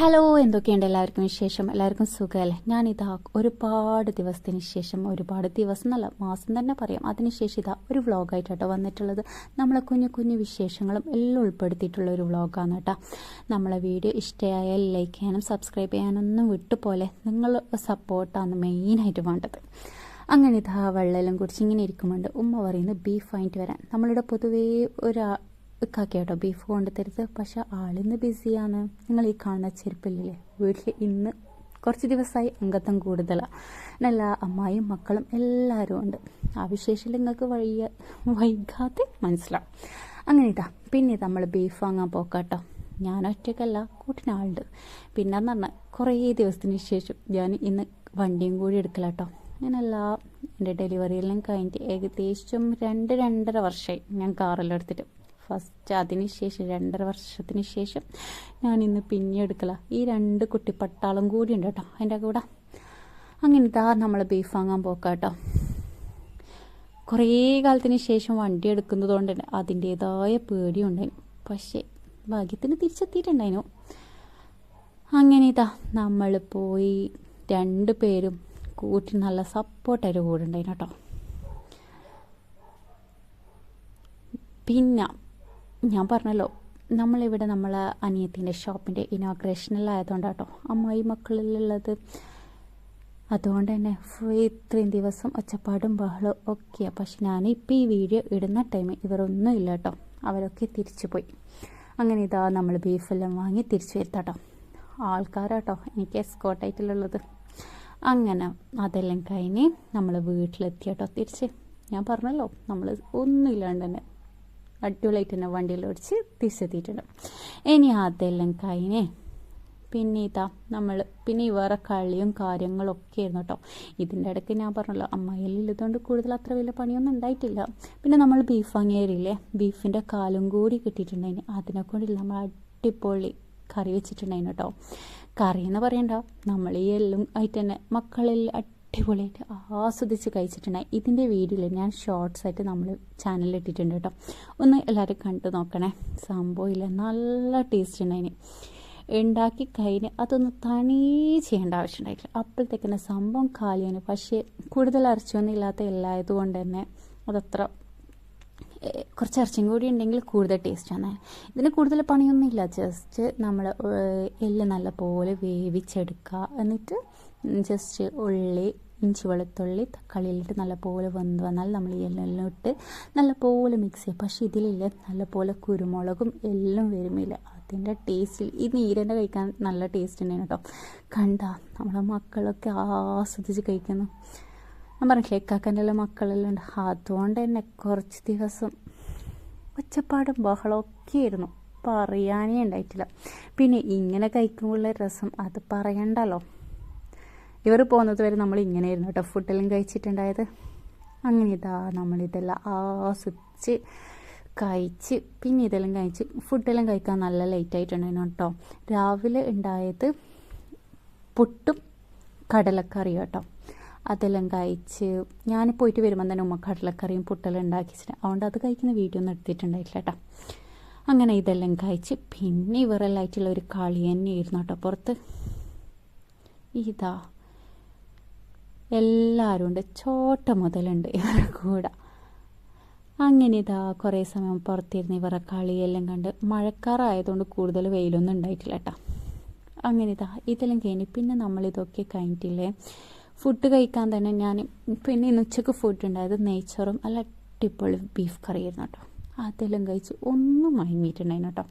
Hello എന്തൊക്കെയുണ്ട് എല്ലാവർക്കും വിശേഷം? എല്ലാവർക്കും സുഖമല്ലേ? ഞാനിതാ ഒരുപാട് ദിവസത്തിന് ശേഷം ഒരുപാട് ദിവസം എന്നല്ല മാസം തന്നെ പറയാം. അതിനുശേഷം ഇതാ ഒരു വ്ളോഗായിട്ടോ വന്നിട്ടുള്ളത്. നമ്മളെ കുഞ്ഞു കുഞ്ഞു വിശേഷങ്ങളും എല്ലാം ഉൾപ്പെടുത്തിയിട്ടുള്ള ഒരു വ്ളോഗാണ് കേട്ടോ. നമ്മളെ വീഡിയോ ഇഷ്ടമായാൽ ലൈക്ക് ചെയ്യാനും സബ്സ്ക്രൈബ് ചെയ്യാനൊന്നും വിട്ടുപോലെ നിങ്ങൾ സപ്പോർട്ടാണ് മെയിനായിട്ട് വേണ്ടത്. അങ്ങനെ ഇതാ വെള്ളമെല്ലാം കുടിച്ച് ഇങ്ങനെ ഇരിക്കുമ്പോണ്ട് ഉമ്മ പറയുന്നത് ബീഫ് വാങ്ങിയിട്ട് വരാൻ. നമ്മളിവിടെ പൊതുവേ ഒരാ ഇക്കാക്കി കേട്ടോ ബീഫ് കൊണ്ട് തരുന്നത് പക്ഷെ ആളിന്ന് ബിസിയാണ്. നിങ്ങൾ ഈ കാണുന്ന ചെരുപ്പില്ലേ വീട്ടിൽ ഇന്ന് കുറച്ച് ദിവസമായി അംഗത്വം കൂടുതലാണ് നല്ല അമ്മായും മക്കളും എല്ലാവരും ഉണ്ട്. ആ വിശേഷം നിങ്ങൾക്ക് വഴിയ വൈകാതെ മനസ്സിലാവും. അങ്ങനെ ഇതാ പിന്നെ നമ്മൾ ബീഫ് വാങ്ങാൻ പോക്കാട്ടോ. ഞാൻ ഒറ്റയ്ക്കല്ല കൂട്ടിനാളുണ്ട് പിന്നെ എന്ന് പറഞ്ഞാൽ കുറേ ദിവസത്തിന് ശേഷം ഞാൻ ഇന്ന് വണ്ടിയും കൂടി എടുക്കലാട്ടോ. ഞാനല്ല എന്റെ ഡെലിവറിയെല്ലാം കഴിഞ്ഞിട്ട് ഏകദേശം രണ്ട് രണ്ടര വർഷമായി ഞാൻ കാറെല്ലാം എടുത്തിട്ട്. ഫസ്റ്റ് അതിന് ശേഷം രണ്ടര വർഷത്തിന് ശേഷം ഞാൻ ഇന്ന് പിന്നെ എടുക്കല. ഈ രണ്ട് കുട്ടിപ്പട്ടാളും കൂടി ഉണ്ട് കേട്ടോ അതിന്റെ കൂടെ. അങ്ങനെ നമ്മൾ ബീഫ് വാങ്ങാൻ പോക്കാട്ടോ കുറേ കാലത്തിന് ശേഷം വണ്ടി എടുക്കുന്നത് കൊണ്ട് തന്നെ അതിന്റേതായ പേടിയുണ്ടായിരുന്നു പക്ഷേ ഭാഗ്യത്തിന് തിരിച്ചെത്തിയിട്ടുണ്ടായിരുന്നു. അങ്ങനെ ഇതാ നമ്മൾ പോയി രണ്ട് പേരും കൂട്ടി നല്ല സപ്പോർട്ടായിട്ട് കൂടെ ഉണ്ടായിരുന്നു കേട്ടോ. പിന്നെ ഞാൻ പറഞ്ഞല്ലോ നമ്മളിവിടെ നമ്മൾ അനിയത്തിന്റെ ഷോപ്പിന്റെ ഇനോഗ്രേഷനിലായതുകൊണ്ട് കേട്ടോ അമ്മായി മക്കളിലുള്ളത്. അതുകൊണ്ട് തന്നെ ഇത്രയും ദിവസം ഒച്ചപ്പാടും ബഹളവും ഒക്കെയാണ് പക്ഷെ ഞാനിപ്പോൾ ഈ വീഡിയോ ഇടുന്ന ടൈമിൽ ഇവരൊന്നും ഇല്ല കേട്ടോ അവരൊക്കെ തിരിച്ചു പോയി അങ്ങനെ ഇതാ നമ്മൾ ബീഫെല്ലാം വാങ്ങി തിരിച്ചു വരുത്താട്ടോ. ആൾക്കാരാട്ടോ എനിക്ക് എസ്കോട്ടായിട്ടുള്ളത്. അങ്ങനെ അതെല്ലാം കഴിഞ്ഞ് നമ്മൾ വീട്ടിലെത്തി കേട്ടോ തിരിച്ച്. ഞാൻ പറഞ്ഞല്ലോ നമ്മൾ ഒന്നുമില്ലാണ്ട് തന്നെ അടിപൊളിയായിട്ട് തന്നെ വണ്ടിയിൽ ഓടിച്ച് തിരിച്ചെത്തിയിട്ടുണ്ട്. ഇനി അതെല്ലാം കഴിഞ്ഞേ പിന്നെ ഇതാ നമ്മൾ പിന്നെ വേറെ കളിയും കാര്യങ്ങളൊക്കെ ആയിരുന്നു കേട്ടോ. ഇതിന്റെ ഇടയ്ക്ക് ഞാൻ പറഞ്ഞല്ലോ അമ്മയിലുള്ളതുകൊണ്ട് കൂടുതൽ അത്ര വലിയ പണിയൊന്നും ഉണ്ടായിട്ടില്ല. പിന്നെ നമ്മൾ ബീഫ് വാങ്ങിയവരില്ലേ ബീഫിന്റെ കാലും കൂടി കിട്ടിയിട്ടുണ്ടായിന്. അതിനെ കൊണ്ടില്ല നമ്മൾ അടിപൊളി കറി വെച്ചിട്ടുണ്ടായിരുന്നു കേട്ടോ. കറി എന്ന് പറയണ്ട നമ്മൾ ഈ എല്ലാം ആയിട്ട് തന്നെ മക്കളെല്ലാം അടിപൊളിയായിട്ട് ആസ്വദിച്ച് കഴിച്ചിട്ടുണ്ടായി ഇതിന്റെ വീഡിയോയിൽ ഞാൻ ഷോർട്സ് ആയിട്ട് നമ്മൾ ചാനലിൽ ഇട്ടിട്ടുണ്ട് കേട്ടോ. ഒന്ന് എല്ലാവരും കണ്ടു നോക്കണേ. സംഭവമില്ല നല്ല ടേസ്റ്റ് ഉണ്ടായിന്. ഉണ്ടാക്കി കഴിഞ്ഞ് അതൊന്ന് തണീ ചെയ്യേണ്ട ആവശ്യമുണ്ടായിട്ടില്ല അപ്പോഴത്തേക്കിന് സംഭവം കാലിയാണ് പക്ഷേ കൂടുതൽ ഇറച്ചിയൊന്നും ഇല്ലാത്ത എല്ലായതുകൊണ്ട് തന്നെ അതത്ര കുറച്ച് ഇറച്ചിയും കൂടി ഉണ്ടെങ്കിൽ കൂടുതൽ ടേസ്റ്റാണ് ഇതിന് കൂടുതൽ പണിയൊന്നുമില്ല ജസ്റ്റ് നമ്മൾ എല്ല് നല്ലപോലെ വേവിച്ചെടുക്കുക. എന്നിട്ട് ജസ്റ്റ് ഉള്ളി ഇഞ്ചി വെളുത്തുള്ളി തക്കാളിയിലിട്ട് നല്ലപോലെ വെന്ത് വന്നാൽ നമ്മൾ ഈ എല്ലാം ഇട്ട് നല്ലപോലെ മിക്സ് ചെയ്യും. പക്ഷേ ഇതിലില്ല. നല്ലപോലെ കുരുമുളകും എല്ലാം വരുമില്ല അതിന്റെ ടേസ്റ്റിൽ ഈ നീരന്റെ കഴിക്കാൻ നല്ല ടേസ്റ്റ് തന്നെയാണ് കേട്ടോ. കണ്ട നമ്മളെ മക്കളൊക്കെ ആസ്വദിച്ച് കഴിക്കുന്നു. ഞാൻ പറഞ്ഞില്ലേ കാക്കന്റെ എല്ലാം മക്കളെല്ലാം ഉണ്ട്. അതുകൊണ്ട് തന്നെ കുറച്ച് ദിവസം ഒച്ചപ്പാടും ബഹളമൊക്കെ ആയിരുന്നു. പറയാനേ ഉണ്ടായിട്ടില്ല. പിന്നെ ഇങ്ങനെ കഴിക്കുമ്പോഴുള്ള രസം അത് പറയണ്ടല്ലോ. ഇവർ പോകുന്നത് വരെ നമ്മൾ ഇങ്ങനെയായിരുന്നു കേട്ടോ. ഫുഡെല്ലാം കഴിച്ചിട്ടുണ്ടായത്. അങ്ങനെ ഇതാ നമ്മളിതെല്ലാം ആസ്വദിച്ച് കഴിച്ച് പിന്നെ ഇതെല്ലാം കഴിച്ച് ഫുഡെല്ലാം കഴിക്കാൻ നല്ല ലേറ്റ് ആയിട്ടുണ്ടായിരുന്നു കേട്ടോ. രാവിലെ ഉണ്ടായത് പുട്ടും കടലക്കറിയും കേട്ടോ. അതെല്ലാം കഴിച്ച് ഞാൻ പോയിട്ട് വരുമ്പോൾ തന്നെ ഉമ്മ കടലക്കറിയും പുട്ടെല്ലാം ഉണ്ടാക്കിച്ചിട്ട് അതുകൊണ്ട് അത് കഴിക്കുന്ന വീഡിയോ ഒന്നും എടുത്തിട്ടുണ്ടായിട്ടില്ല കേട്ടോ. അങ്ങനെ ഇതെല്ലാം കഴിച്ച് പിന്നെ ഇവരെല്ലാം ആയിട്ടുള്ള ഒരു കളി തന്നെയായിരുന്നു കേട്ടോ പുറത്ത്. ഇതാ എല്ലാവരും ഉണ്ട് ചോട്ട മുതലുണ്ട് ഇവരുടെ കൂടെ. അങ്ങനെ ഇതാ കുറേ സമയം പുറത്തിരുന്ന് ഇവരുടെ കളിയെല്ലാം കണ്ട് മഴക്കാറായതുകൊണ്ട് കൂടുതൽ വെയിലൊന്നും ഉണ്ടായിട്ടില്ല കേട്ടോ. അങ്ങനെ ഇതാ ഇതെല്ലാം കഴിഞ്ഞ് പിന്നെ നമ്മളിതൊക്കെ കഴിഞ്ഞിട്ടില്ലേ? ഫുഡ് കഴിക്കാൻ തന്നെ ഞാൻ പിന്നെ ഇന്ന് ഉച്ചയ്ക്ക് ഫുഡ് ഉണ്ടായത് നെയ്ച്ചോറും അല്ല അടിപൊളി ബീഫ് കറിയായിരുന്നു കേട്ടോ. അതെല്ലാം കഴിച്ച് ഒന്നും മയങ്ങിയിട്ടുണ്ടായിരുന്നു കേട്ടോ.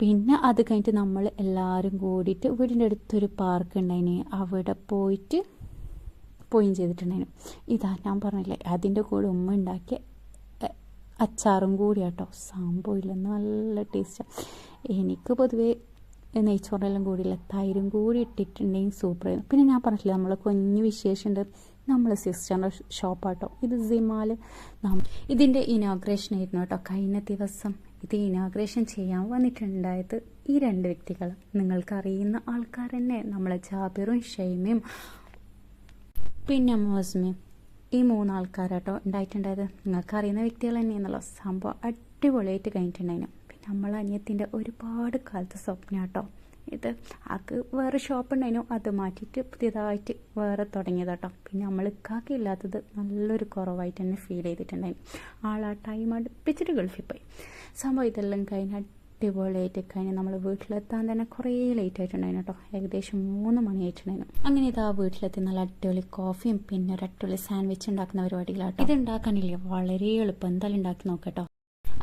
പിന്നെ അത് കഴിഞ്ഞിട്ട് നമ്മൾ എല്ലാവരും കൂടിയിട്ട് വീടിന്റെ അടുത്തൊരു പാർക്ക് ഉണ്ടായിന്. അവിടെ പോയിട്ട് പോയും ചെയ്തിട്ടുണ്ടായിരുന്നു ഇതാ ഞാൻ പറഞ്ഞില്ലേ അതിന്റെ കൂടെ ഉമ്മ ഉണ്ടാക്കിയ അച്ചാറും കൂടി കേട്ടോ ഇല്ല നല്ല ടേസ്റ്റാണ് എനിക്ക് പൊതുവേ നെയ്ച്ചോറെല്ലാം കൂടിയില്ല. തൈരും കൂടി ഇട്ടിട്ടുണ്ടെങ്കിൽ സൂപ്പറായിരുന്നു പിന്നെ ഞാൻ പറഞ്ഞില്ല നമ്മളെ കുഞ്ഞ് വിശേഷമുണ്ട് നമ്മൾ സിസ്റ്ററിന്റെ ഷോപ്പാട്ടോ ഇത് സിമാൽ ഇതിന്റെ ഇനോഗ്രേഷൻ ആയിരുന്നു കേട്ടോ. കഴിഞ്ഞ ദിവസം ഇത് ഇനോഗ്രേഷൻ ചെയ്യാൻ വന്നിട്ടുണ്ടായത് ഈ രണ്ട് വ്യക്തികൾ നിങ്ങൾക്കറിയുന്ന ആൾക്കാർ തന്നെ. നമ്മളെ ജാബിറും ഷെയ്മയും പിന്നെ മോസ്മയും ഈ മൂന്നാൾക്കാരാട്ടോ ഉണ്ടായിട്ടുണ്ടായത്. നിങ്ങൾക്ക് അറിയുന്ന വ്യക്തികൾ തന്നെയാണല്ലോ. സംഭവം അടിപൊളിയായിട്ട് കഴിഞ്ഞിട്ടുണ്ടായിരുന്നു പിന്നെ നമ്മളെ അനിയത്തിന്റെ ഒരുപാട് കാലത്തെ സ്വപ്നം കേട്ടോ ഇത് ആക്ക് വേറെ ഷോപ്പ് ഉണ്ടായിരുന്നു അത് മാറ്റിയിട്ട് പുതിയതായിട്ട് വേറെ തുടങ്ങിയത് കേട്ടോ പിന്നെ നമ്മൾ ഇക്കാക്കി ഇല്ലാത്തത് നല്ലൊരു കുറവായിട്ട് തന്നെ ഫീൽ ചെയ്തിട്ടുണ്ടായിരുന്നു ആൾ ആ ടൈം അടുപ്പിച്ചിട്ട് ഗൾഫിൽ പോയി. സംഭവം ഇതെല്ലാം കഴിഞ്ഞ് അടിപൊളിയായിട്ട് കഴിഞ്ഞ് നമ്മൾ വീട്ടിലെത്താൻ തന്നെ കുറേ ലേറ്റ് ആയിട്ടുണ്ടായിരുന്നു കേട്ടോ. ഏകദേശം മൂന്ന് മണിയായിട്ടുണ്ടായിരുന്നു. അങ്ങനെ ഇതാ വീട്ടിലെത്തി നല്ല അടിപൊളി കോഫിയും പിന്നെ ഒരു അടിപൊളി സാൻഡ്വിച്ച് ഉണ്ടാക്കുന്ന പരിപാടികളാട്ടോ. ഇത് ഉണ്ടാക്കാനില്ല? വളരെ എളുപ്പം. എന്തായാലും ഉണ്ടാക്കി നോക്കട്ടോ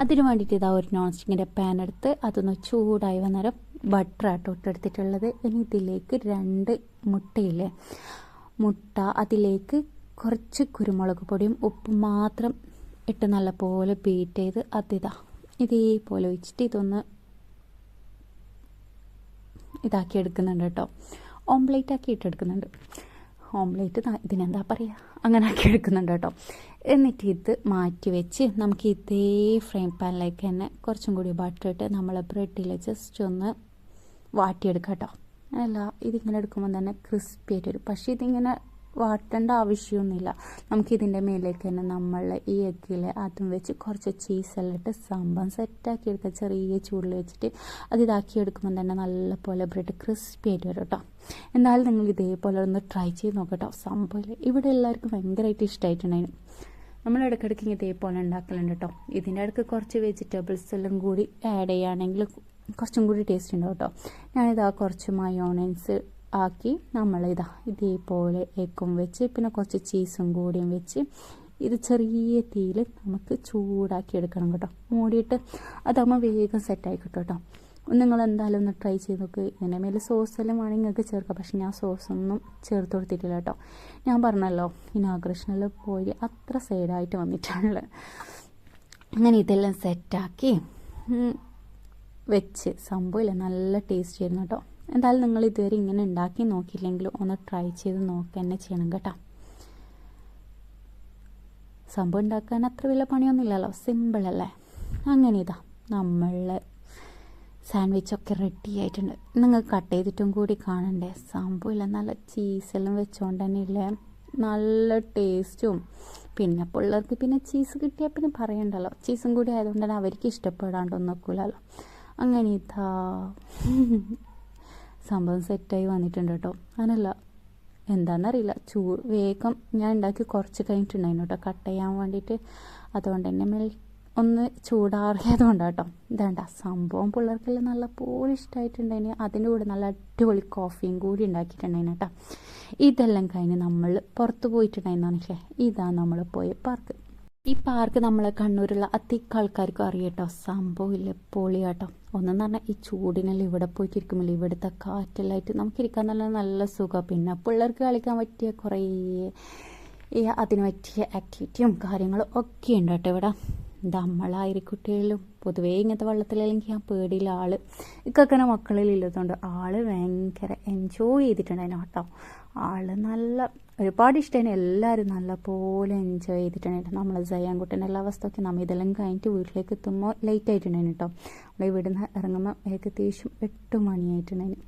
അതിന് വേണ്ടിയിട്ട് ഇതാ ഒരു നോൺ സ്റ്റിക്കിന്റെ പാൻ എടുത്ത് അതൊന്ന് ചൂടായി വന്നേരം ബട്ടർ ആട്ടോ ഇട്ടെടുത്തിട്ടുള്ളത്. ഇനി ഇതിലേക്ക് രണ്ട് മുട്ടയില്ലേ? മുട്ട അതിലേക്ക് കുറച്ച് കുരുമുളക് പൊടിയും ഉപ്പും മാത്രം ഇട്ട് നല്ലപോലെ ബീറ്റ് ചെയ്ത് അതിതാ ഇതേപോലെ ഒഴിച്ചിട്ട് ഇതൊന്ന് ഇതാക്കി എടുക്കുന്നുണ്ട് കേട്ടോ. ഓംപ്ലേറ്റ് ആക്കി ഇട്ടെടുക്കുന്നുണ്ട്. ഓംപ്ലേറ്റ് ഇതിനെന്താ പറയുക അങ്ങനെ ആക്കി എടുക്കുന്നുണ്ട് കേട്ടോ. എന്നിട്ട് ഇത് മാറ്റി വെച്ച് നമുക്ക് ഇതേ ഫ്രൈ പാനിലേക്ക് തന്നെ കുറച്ചും കൂടി ബട്ടർ ഇട്ട് നമ്മൾ ബ്രെഡിൽ ജസ്റ്റ് ഒന്ന് വാട്ടിയെടുക്കാം കേട്ടോ. അല്ല ഇതിങ്ങനെ എടുക്കുമ്പോൾ തന്നെ ക്രിസ്പി ആയിട്ട് വരും പക്ഷേ ഇതിങ്ങനെ വാട്ടേണ്ട ആവശ്യമൊന്നുമില്ല നമുക്കിതിന്റെ മേലേക്ക് തന്നെ നമ്മൾ ഈ എഗ്ഗിൽ അതും വെച്ച് കുറച്ച് ചീസെല്ലാം ഇട്ട് സംഭവം സെറ്റാക്കി എടുക്കുക ചെറിയ ചൂടിൽ വെച്ചിട്ട് അത് ഇതാക്കി എടുക്കുമ്പോൾ തന്നെ നല്ലപോലെ ബ്രെഡ് ക്രിസ്പി ആയിട്ട് വരും കേട്ടോ എന്നാലും നിങ്ങൾ ഇതേപോലെ ഒന്ന് ട്രൈ ചെയ്ത് നോക്കട്ടോ സംഭവം ഇവിടെ എല്ലാവർക്കും ഭയങ്കരമായിട്ട് ഇഷ്ടമായിട്ടുണ്ടായിരുന്നു നമ്മൾ ഇടയ്ക്കിടയ്ക്ക് ഇതേപോലെ ഉണ്ടാക്കലുണ്ട് കേട്ടോ ഇതിന്റെ ഇടയ്ക്ക് കുറച്ച് വെജിറ്റബിൾസ് എല്ലാം കൂടി ആഡ് ചെയ്യുകയാണെങ്കിൽ കുറച്ചും കൂടി ടേസ്റ്റ് ഉണ്ടാവും കേട്ടോ ഞാനിതാ കുറച്ച് മയോണൈസ് ആക്കി നമ്മൾ ഇതാ ഇതേപോലെ എക്കും വെച്ച് പിന്നെ കുറച്ച് ചീസും കൂടിയും വെച്ച് ഇത് ചെറിയ തീയിൽ നമുക്ക് ചൂടാക്കി എടുക്കണം കേട്ടോ. മൂടിയിട്ട് അതാകുമ്പോൾ വേഗം സെറ്റായി കിട്ടും കേട്ടോ. നിങ്ങൾ എന്തായാലും ഒന്ന് ട്രൈ ചെയ്ത് നോക്ക്. ഇതിന്റെ മേലെ സോസെല്ലാം വേണമെങ്കിൽ നിങ്ങൾക്ക് ചേർക്കാം. പക്ഷെ ഞാൻ സോസൊന്നും ചേർത്ത് കൊടുത്തിട്ടില്ല കേട്ടോ. ഞാൻ പറഞ്ഞല്ലോ ഇനാഗ്രേഷനിൽ പോയി അത്ര സൈഡായിട്ട് വന്നിട്ടാണുള്ളത് അങ്ങനെ ഇതെല്ലാം സെറ്റാക്കി വെച്ച്. സംഭവമില്ല നല്ല ടേസ്റ്റ് ആയിരുന്നു കേട്ടോ. എന്തായാലും നിങ്ങൾ ഇതുവരെ ഇങ്ങനെ ഉണ്ടാക്കി നോക്കിയില്ലെങ്കിൽ ഒന്ന് ട്രൈ ചെയ്ത് നോക്കുക തന്നെ ചെയ്യണം കേട്ടോ. സംഭവം ഉണ്ടാക്കാൻ അത്ര വലിയ പണിയൊന്നുമില്ലല്ലോ സിമ്പിളല്ലേ അങ്ങനെ ഇതാ നമ്മൾ സാൻഡ്വിച്ചൊക്കെ റെഡി ആയിട്ടുണ്ട്. നിങ്ങൾ കട്ട് ചെയ്തിട്ടും കൂടി കാണണ്ടേ? സംഭവമില്ല നല്ല ചീസെല്ലാം വെച്ചുകൊണ്ട് തന്നെ ഇല്ലേ? നല്ല ടേസ്റ്റും പിന്നെ പിള്ളേർക്ക് പിന്നെ ചീസ് കിട്ടിയാൽ പിന്നെ പറയണ്ടല്ലോ. ചീസും കൂടി ആയതുകൊണ്ട് തന്നെ അവർക്ക് ഇഷ്ടപ്പെടാണ്ടൊന്നും നോക്കൂലല്ലോ. അങ്ങനെ ഇതാ. സംഭവം സെറ്റായി വന്നിട്ടുണ്ട് കേട്ടോ. അങ്ങനല്ല. എന്താണെന്നറിയില്ല. ചൂ വേഗം ഞാൻ ഉണ്ടാക്കി കുറച്ച് കഴിഞ്ഞിട്ടുണ്ടായിരുന്നു കേട്ടോ. കട്ട് ചെയ്യാൻ വേണ്ടിയിട്ട്. അതുകൊണ്ട് തന്നെ മെൽ ഒന്ന് ചൂടാറിയത് കേട്ടോ. ഇതാണ്ട സംഭവം പിള്ളേർക്കെല്ലാം നല്ല പോലെ ഇഷ്ടമായിട്ടുണ്ടായിന് അതിന്റെ കൂടെ നല്ല അടിപൊളി കോഫിയും കൂടി ഉണ്ടാക്കിയിട്ടുണ്ടായിന് കേട്ടോ. ഇതെല്ലാം കഴിഞ്ഞ് നമ്മൾ പുറത്ത് പോയിട്ടുണ്ടായിരുന്നാണ് പക്ഷേ ഇതാണ് നമ്മൾ പോയ പാർക്ക് ഈ പാർക്ക് നമ്മളെ കണ്ണൂരുള്ള അധികം ആൾക്കാർക്കും അറിയട്ടോ സംഭവമില്ല പൊളിയാട്ടോ. ഒന്നെന്ന് പറഞ്ഞാൽ ഈ ചൂടിനെല്ലാം ഇവിടെ പോയിട്ടിരിക്കുമ്പോൾ ഇവിടുത്തെ നമുക്ക് ഇരിക്കാൻ നല്ല നല്ല സുഖം. പിന്നെ പിള്ളേർക്ക് കളിക്കാൻ പറ്റിയ കുറേ അതിന് പറ്റിയ ആക്ടിവിറ്റിയും കാര്യങ്ങളും ഒക്കെ ഉണ്ട് കേട്ടോ ഇവിടെ. നമ്മളായിരിക്കുട്ടികളിലും പൊതുവേ ഇങ്ങനത്തെ വെള്ളത്തിലല്ലെങ്കിൽ ആ പേടിയില്ല. ആൾ ഇക്കക്കനെ മക്കളിൽ ഇല്ലാത്തതുകൊണ്ട് ആൾ ഭയങ്കര എൻജോയ് ചെയ്തിട്ടുണ്ടായിരുന്നു കേട്ടോ ആൾ നല്ല ഒരുപാട് ഇഷ്ടമാണ് എല്ലാവരും നല്ല പോലെ എൻജോയ് ചെയ്തിട്ടുണ്ടായിരുന്നു. നമ്മൾ ജയാൻകുട്ടന്റെ എല്ലാ അവസ്ഥയൊക്കെ നമ്മൾ ഇതെല്ലാം കഴിഞ്ഞിട്ട് വീട്ടിലേക്ക് എത്തുമ്പോൾ ലേറ്റ് ആയിട്ടുണ്ടായിരുന്നു കേട്ടോ നമ്മൾ ഇവിടുന്ന് ഇറങ്ങുമ്പോൾ ഏകദേശം എട്ട് മണിയായിട്ടുണ്ടായിരുന്നു.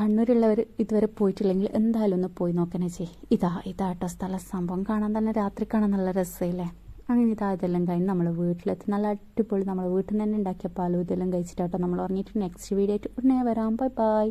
കണ്ണൂരുള്ളവർ ഇതുവരെ പോയിട്ടില്ലെങ്കിൽ എന്തായാലും ഒന്ന് പോയി നോക്കണേ ചേ. ഇതാ ഇതാട്ടോ സ്ഥല സംഭവം. കാണാൻ തന്നെ രാത്രി കാണാൻ നല്ല രസമില്ലേ അങ്ങനെ ഇതാ ഇതെല്ലാം കഴിഞ്ഞ് നമ്മൾ വീട്ടിലെത്തി. നല്ല അടിപൊളി. നമ്മൾ വീട്ടിൽ നിന്ന് തന്നെ ഉണ്ടാക്കിയ പാലും ഇതെല്ലാം കഴിച്ചിട്ടാട്ടോ നമ്മൾ ഉറങ്ങിയിട്ട് നെക്സ്റ്റ് വീഡിയോ ആയിട്ട് ഉടനെ വരാം. Bye bye